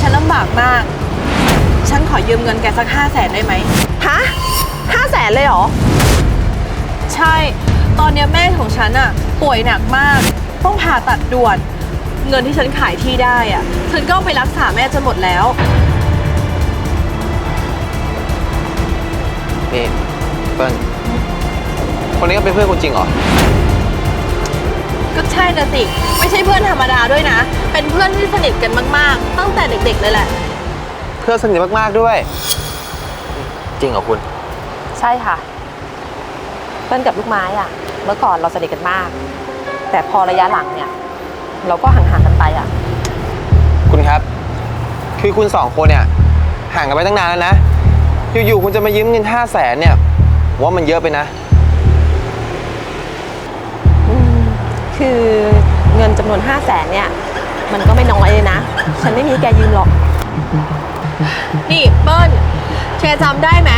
ฉันลำบากมาก ฉันขอยืมเงินแกสักห้าแสนได้ไหม ฮะห้าแสนเลยเหรอ ใช่ ตอนเนี้ยแม่ของฉันอะป่วยหนักมาก ต้องผ่าตัดด่วน เงินที่ฉันขายที่ได้อะฉันก็เอาไปรักษาแม่จนหมดแล้ว นี่เปิ้ลคนนี้ก็เป็นเพื่อนคุณจริงเหรอ ก็ใช่นะสิ ไม่ใช่เพื่อนธรรมดาด้วยนะ เป็นเพื่อนที่สนิทกันมาก ๆ ตั้งแต่เด็ก ๆ เลยแหละ เพื่อนสนิทมาก ๆ ด้วย จริงเหรอคุณ ใช่ค่ะ เปิ้ลกับลูกไม้อะเมื่อก่อนเราสนิทกันมาก แต่พอระยะหลังเนี่ย เราก็ห่างๆกันไปอะคุณครับ คือคุณสองคนเนี่ยห่างกันไปตั้งนานแล้วนะ อยู่ ๆ คุณจะมายืมเงินห้าแสนเนี่ยผมว่ามันเยอะไปนะ คือเงินจำนวนห้าแสนเนี่ย มันก็ไม่น้อยเลยนะ ฉันไม่มีให้แกยืมหรอก นี่เปิ้ลแกจำได้ไหม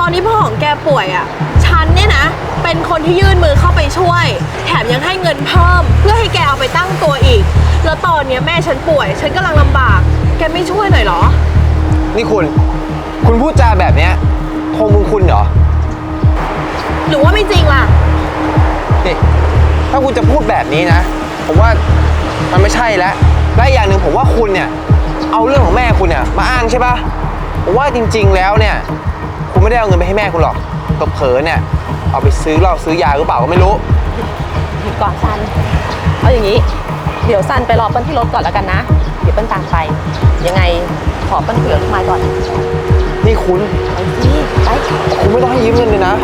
ตอนที่พ่อของแกป่วยอะ่ะ ฉันเนี่ยนะ เป็นคนที่ยื่นมือเข้าไปช่วย แถมยังให้เงินเพิ่ม เพื่อให้แกเอาไปตั้งตัวอีก แล้วตอนเนี้ยแม่ฉันป่วย ฉันกำลังลำบาก แกไม่ช่วยหน่อยเหรอ นี่คุณ คุณพูดจาแบบเนี้ยโทงบุญคุณเหรอ หรือว่าไม่จริงล่ะ นี่ ถ้าคุณจะพูดแบบนี้นะ ผมว่ามันไม่ใช่แล้วและอีกอย่างหนึ่งผมว่าคุณเนี่ย เอาเรื่องของแม่คุณเนี่ยมาอ้างใช่ปะผมว่าจริง ๆ แล้วเนี่ย คุณไม่ได้เอาเงินไปให้แม่คุณหรอกเผลอๆเนี่ย เอาไปซื้อเหล้าซื้อยาหรือเปล่าก็ไม่รู้ หยุดก่อนซัน เอาอย่างนี้ เดี๋ยวซันไปรอเปิ้ลที่รถก่อนแล้วกันนะ เดี๋ยวเปิ้ลตามไป ยังไงขอเปิ้ลคุยกับลูกไม้ก่อนนี่คุณ ไปสิไป คุณไม่ต้องให้ยืมเงินเลยนะ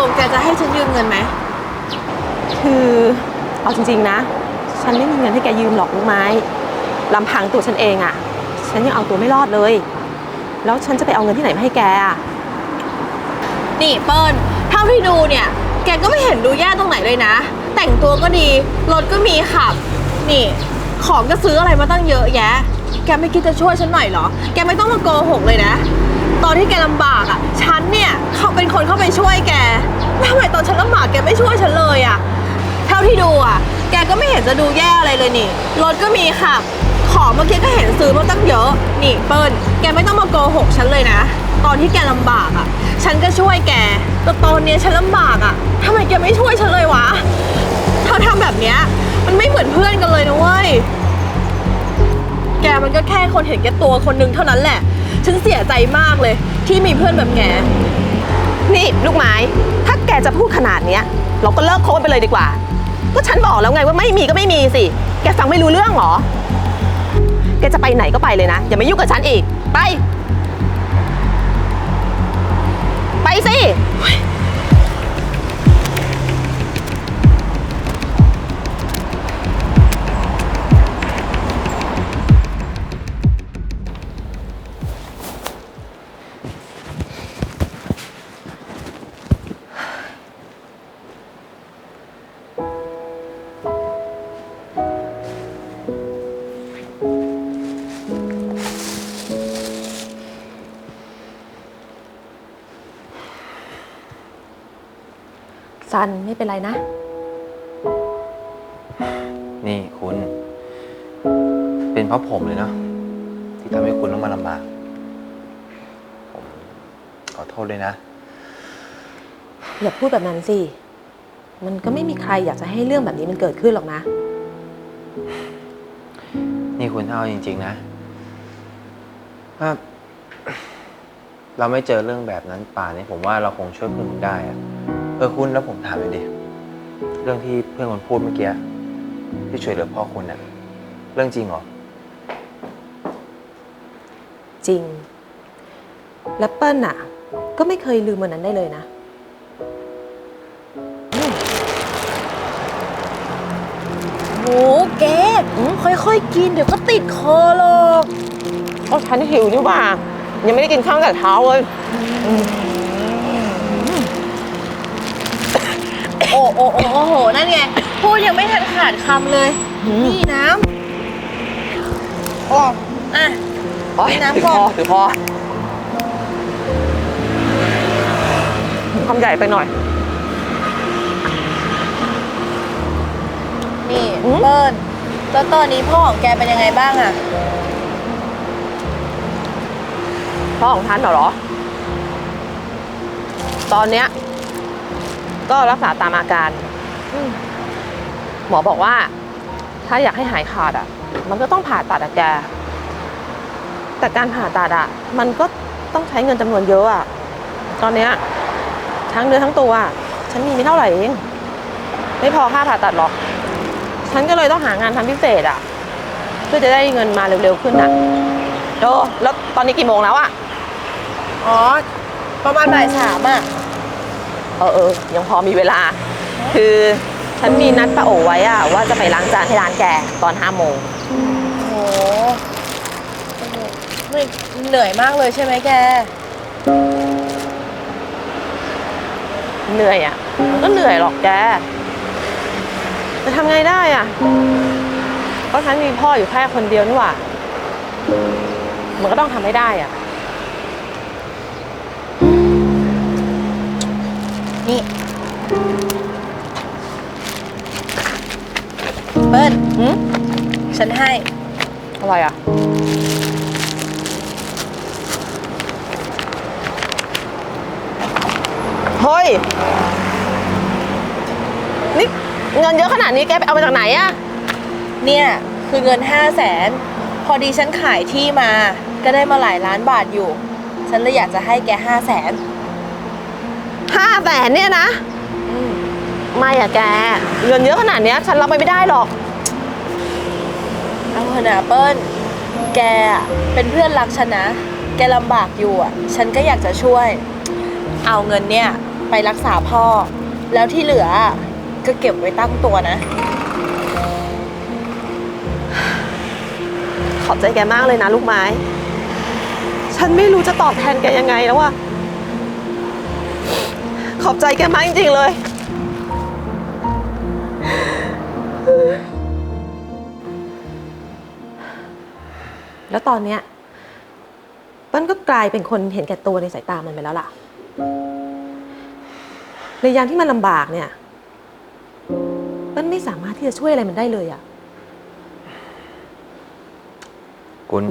ลงแกจะให้ฉันยืมเงินไหม คือเอาจริงๆนะ ฉันไม่มีเงินให้แกยืมหรอกลูกไม้ลำพังตัวฉันเองอะ่ะ ฉันยังเอาตัวไม่รอดเลย แล้วฉันจะไปเอาเงินที่ไหนมาให้แกอะนี่เปิ้ลเท่าที่ดูเนี่ย แกก็ไม่เห็นดูแย่ตรงไหนเลยนะ แต่งตัวก็ดี รถก็มีขับ นี่ ของก็ซื้ออะไรมาตั้งเยอะแยะ แกไม่คิดจะช่วยฉันหน่อยเหรอ แกไม่ต้องมาโกหกเลยนะ ตอนที่แกลำบากอะ ฉันเนี่ยเขาเป็นคนเข้าไปช่วยแกแล้วทำไมตอนฉันลำบากแกไม่ช่วยฉันเลยอะ เท่าที่ดูอะ แกก็ไม่เห็นจะดูแย่อะไรเลยนี่ รถก็มีขับของเมื่อกี้ก็เห็นซื้อมาตั้งเยอะ นี่เปิ้ล แกไม่ต้องมาโกหกฉันเลยนะ ตอนที่แกลำบากอะ ฉันก็ช่วยแก แต่ตอนเนี้ยฉันลำบากอะทำไมแกไม่ช่วยฉันเลยวะ เธอทำแบบเนี้ยมันไม่เหมือนเพื่อนกันเลยนะเว้ย แกมันก็แค่คนเห็นแกตัวคนหนึงเท่านั้นแหละ ฉันเสียใจมากเลย ที่มีเพื่อนแบบแกนี่ลูกไม้ ถ้าแกจะพูดขนาดเนี้ย เราก็เลิกคบกันไปเลยดีกว่า ก็ฉันบอกแล้วไงว่าไม่มีก็ไม่มีสิ แกฟังไม่รู้เรื่องเหรอ แกจะไปไหนก็ไปเลยนะ อย่ามายุ่งกับฉันอีก ไป ไปสิ ซันไม่เป็นไรนะ นี่คุณ เป็นเพราะผมเลยเนาะที่ทำให้คุณต้องมาลำบาก ผมขอโทษเลยนะ อย่าพูดแบบนั้นสิ มันก็ไม่มีใครอยากจะให้เรื่องแบบนี้มันเกิดขึ้นหรอกนะ นี่คุณเท่าจริง ๆ นะถ้าเราไม่เจอเรื่องแบบนั้นป่านนี้ผมว่าเราคงช่วยเพื่อนคุณได้อะ เออคุณแล้วผมถามเลยดิ เรื่องที่เพื่อนคุณพูดเมื่อกี้ที่ช่วยเหลือพ่อคุณน่ะ เรื่องจริงเหรอ จริง และเปิ้ลน่ะ ก็ไม่เคยลืมวันนั้นได้เลยนะ โหแกค่อยๆกินเดี๋ยวก็ติดคอหรอกก็ฉันหิวนี่หว่า ยังไม่ได้กินข้าวตั้งแต่เช้าเลย อ้โอ้โอ้โอ้โห นั่นไง พูดยังไม่ทันขาดคำเลย นี่น้ำอ๋ออะ โอ๊ยน้ำก่อน ถือพอถือพอคำใหญ่ไปหน่อยเปิ้ลแล้วตอนนี้พ่อของแกเป็นยังไงบ้างอะพ่อของท่านเหรอ ตอนเนี้ย ก็รักษาตามอาการอืมหมอบอกว่า ถ้าอยากให้หายขาดอะ มันก็ต้องผ่าตัดอะแก แต่การผ่าตัดอะ มันก็ต้องใช้เงินจำนวนเยอะอะ ตอนเนี้ยทั้งเนื้อทั้งตัวอะฉันมีไม่เท่าไหร่เอง ไม่พอค่าผ่าตัดหรอก ฉันก็เลยต้องหางานทำพิเศษอะ เพื่อจะได้เงินมาเร็วๆขึ้นอะโดแล้วตอนนี้กี่โมงแล้วอะ อ๋อ ประมาณบ่ายสามอะ เออเออยังพอมีเวลา คือฉันมีนัดป้าโอไว้อะว่าจะไปล้างจานให้ร้านแกตอนห้าโมงโหไม่เหนื่อยมากเลยใช่ไหมแก เหนื่อยอะมันก็เหนื่อยหรอกแกจะทำไงได้อะก็ฉันมีพ่ออยู่แค่คนเดียวนี่หว่า มันก็ต้องทำให้ได้อะ นี่ เปิ้ลหืมฉันให้ อะไรอะเฮ้ย นี่เงินเยอะขนาดนี้แกไปเอามาจากไหนอะเนี่ย คือเงินห้าแสน พอดีฉันขายที่มา ก็ได้มาหลายล้านบาทอยู่ ฉันเลยอยากจะให้แกห้าแสน ห้าแสนเนี่ยนะ ไม่อะแก เงินเยอะขนาดเนี้ย ฉันรับไปไม่ได้หรอก เอาเถอะนะเปิ้ล แกอะเป็นเพื่อนรักฉันนะ แกลำบากอยู่อะ ฉันก็อยากจะช่วย เอาเงินเนี่ยไปรักษาพ่อ แล้วที่เหลืออะก็เก็บไว้ตั้งตัวนะ ขอบใจแกมากเลยนะลูกไม้ ฉันไม่รู้จะตอบแทนแกยังไงแล้วอะ ขอบใจแกมากจริงๆเลย แล้วตอนเนี้ยเปิ้ลก็กลายเป็นคนเห็นแก่ตัวในสายตามันไปแล้วล่ะ ในยามที่มันลำบากเนี่ย เปิ้ลไม่สามารถที่จะช่วยอะไรมันได้เลยอะคุณ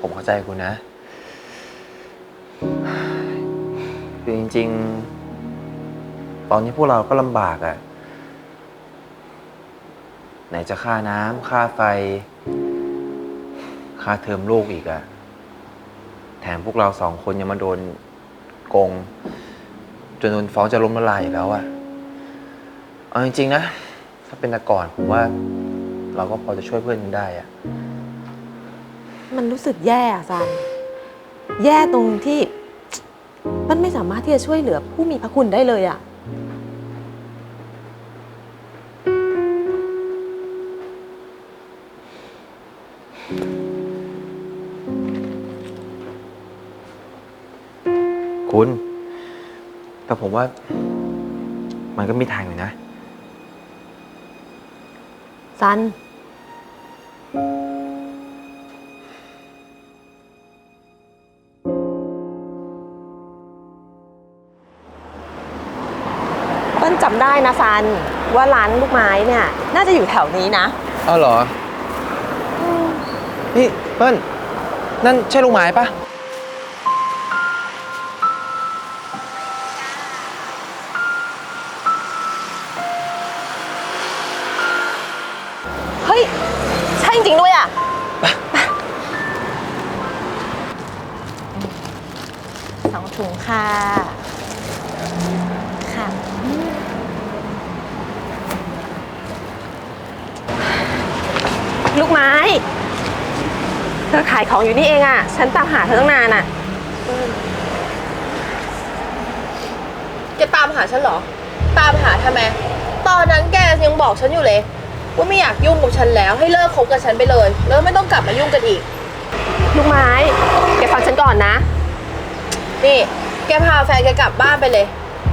ผมเข้าใจคุณนะ ริง ๆ ตอนนี้พวกเราก็ลำบากอะ่ะ ไหนจะค่าน้ำค่าไฟ ค่าเทอมลูกอีกอะ่ะ แถมพวกเราสองคนยังมาโดนโกง จนโดนฟ้องจะล้มละลายอีกแล้วอะ่ะ เอาจริง ๆ นะ ถ้าเป็นแต่ก่อนผมว่า เราก็พอจะช่วยเพื่อนกันได้อะ มันรู้สึกแย่อะซัน แย่ตรงที่ มันไม่สามารถที่จะช่วยเหลือผู้มีพระคุณได้เลยอะคุณ แต่ผมว่า มันก็มีทางอยู่นะ ซัน เปิ้ลจำได้นะซันว่าร้านลูกไม้เนี่ย น่าจะอยู่แถวนี้นะอ้าวเหรอ นี่เปิ้ลนั่นใช่ลูกไม้ปะเฮ้ย ใช่จริงๆด้วยอะ สองถุงค่ะค่ะ ลูกไม้ เธอขายของอยู่นี่เองอะ ฉันตามหาเธอตั้งนานอะแกตามหาฉันเหรอ ตามหาทำไม ตอนนั้นแกยังบอกฉันอยู่เลย ว่าไม่อยากยุ่งกับฉันแล้ว ให้เลิกคบกับฉันไปเลย แล้วไม่ต้องกลับมายุ่งกันอีก ลูกไม้ แกฟังฉันก่อนนะ นี่ แกพาแฟนแกกลับบ้านไปเลย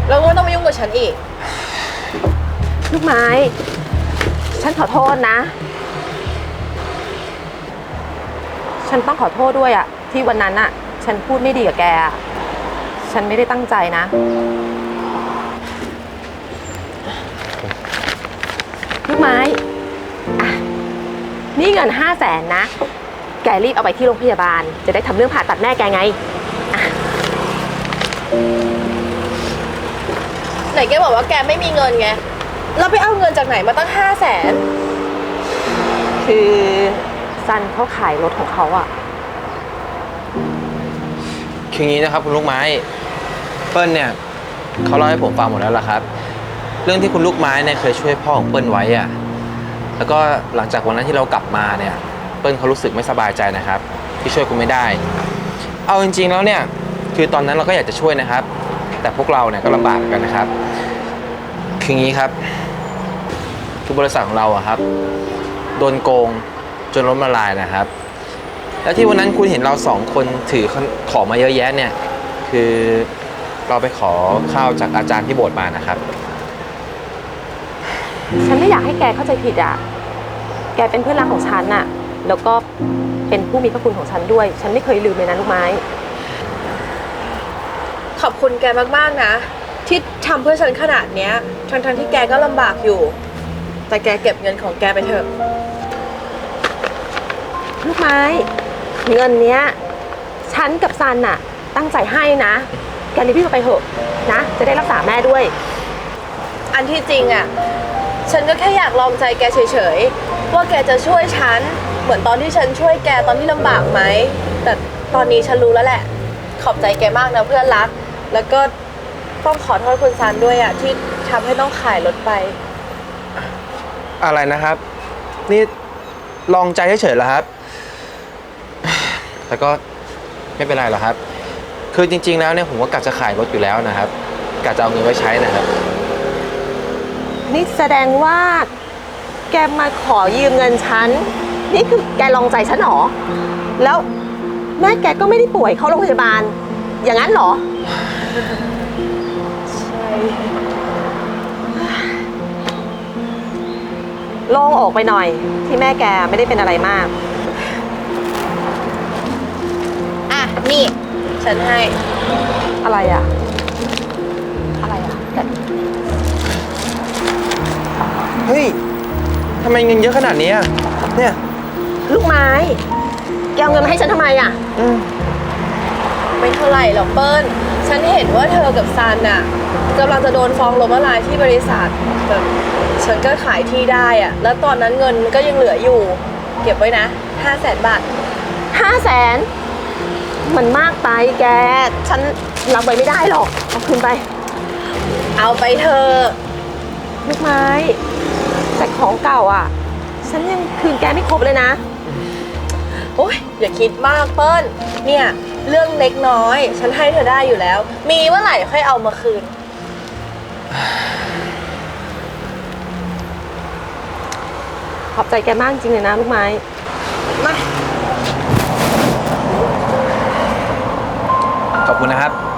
แล้วก็ไม่ต้องมายุ่งกับฉันอีก ลูกไม้ ฉันขอโทษนะ ฉันต้องขอโทษด้วยอะที่วันนั้นอะฉันพูดไม่ดีกับแกอะฉันไม่ได้ตั้งใจนะไม้อะนี่เงินห้าแสนนะ แกรีบเอาไปที่โรงพยาบาล จะได้ทำเรื่องผ่าตัดแม่แกไง ไหนแกบอกว่าแกไม่มีเงินไง แล้วไปเอาเงินจากไหนมาตั้งห้าแสน คือันเขาขายรถของเขาอะคืออย่างนี้นะครับคุณลูกไม้ เปิ้ลเนี่ยเขาเล่าให้ผมฟังหมดแล้วล่ะครับ เรื่องที่คุณลูกไม้เนี่ยเคยช่วยพ่อของเปิ้ลไว้อะแล้วก็หลังจากวันนั้นที่เรากลับมาเนี่ย เปิ้ลเขารู้สึกไม่สบายใจนะครับ ที่ช่วยคุณไม่ได้ เอาจริงๆแล้วเนี่ยคือตอนนั้นเราก็อยากจะช่วยนะครับ แต่พวกเราเนี่ยก็ลำบากเหมือนกันนะครับ คืออย่างนี้ครับ คือบริษัทของเราอะครับ โดนโกง จนล้มละลายนะครับ แล้วที่วันนั้นคุณเห็นเราสองคนถือของมาเยอะแยะเนี่ย คือเราไปขอข้าวจากอาจารย์ที่โบสถ์มานะครับ ฉันไม่อยากให้แกเข้าใจผิดอะแกเป็นเพื่อนรักของฉันอะแล้วก็เป็นผู้มีพระคุณของฉันด้วย ฉันไม่เคยลืมเลยนะลูกไม้ ขอบคุณแกมากๆนะ ที่ทำเพื่อฉันขนาดเนี้ยทั้งๆที่แกก็ลำบากอยู่ แต่แกเก็บเงินของแกไปเถอะ ลูกไม้ เงินเนี้ยฉันกับซันน่ะ ตั้งใจให้นะแกรีบพี่ไปเถอะนะ จะได้รักษาแม่ด้วย อันที่จริงอะ ฉันก็แค่อยากลองใจแกเฉยๆ ว่าแกจะช่วยฉัน เหมือนตอนที่ฉันช่วยแกตอนที่ลำบากไหม แต่ตอนนี้ฉันรู้แล้วแหละ ขอบใจแกมากนะเพื่อนรัก แล้วก็ต้องขอโทษคุณซันด้วยอะ ที่ทำให้ต้องขายรถไป อะไรนะครับ นี่ลองใจเฉยๆเหรอครับ แต่ก็ไม่เป็นไรหรอกครับ คือจริง ๆ แล้วเนี่ยผมก็กะจะขายรถอยู่แล้วนะครับกะจะเอาเงินไว้ใช้นะครับ นี่แสดงว่า แกมาขอยืมเงินฉัน นี่คือแกลองใจฉันเหรอ แล้วแม่แกก็ไม่ได้ป่วยเข้าโรงพยาบาล อย่างนั้นเหรอใช่โล่งอกไปหน่อย ที่แม่แกไม่ได้เป็นอะไรมาก นี่ ฉันให้ อะไรอะอะไรอะแกเฮ้ย ทำไมเงินเยอะขนาดนี้อะเนี่ย ลูกไม้แกเอาเงินมาให้ฉันทำไมอะอืมไม่เท่าไหร่หรอกเปิ้ล ฉันเห็นว่าเธอกับซันน่ะกำลังจะโดนฟ้องล้มละลายที่บริษัทแต่ฉันก็ขายที่ได้อะแล้วตอนนั้นเงินมันก็ยังเหลืออยู่ เก็บไว้นะห้าแสนบาทห้าแสน มันมากไปแก ฉันรับไว้ไม่ได้หรอก เอาคืนไป เอาไปเธอะลูกไม้ แต่ของเก่าอะ ฉันยังคืนแกไม่ครบเลยนะ โอ๊ยอย่าคิดมากเปิ้ล เนี่ยเรื่องเล็กน้อย ฉันให้เธอได้อยู่แล้ว มีเมื่อไหร่ค่อยเอามาคืน ขอบใจแกมากจริงเลยนะลูกไม้ มา ขอบคุณนะครับ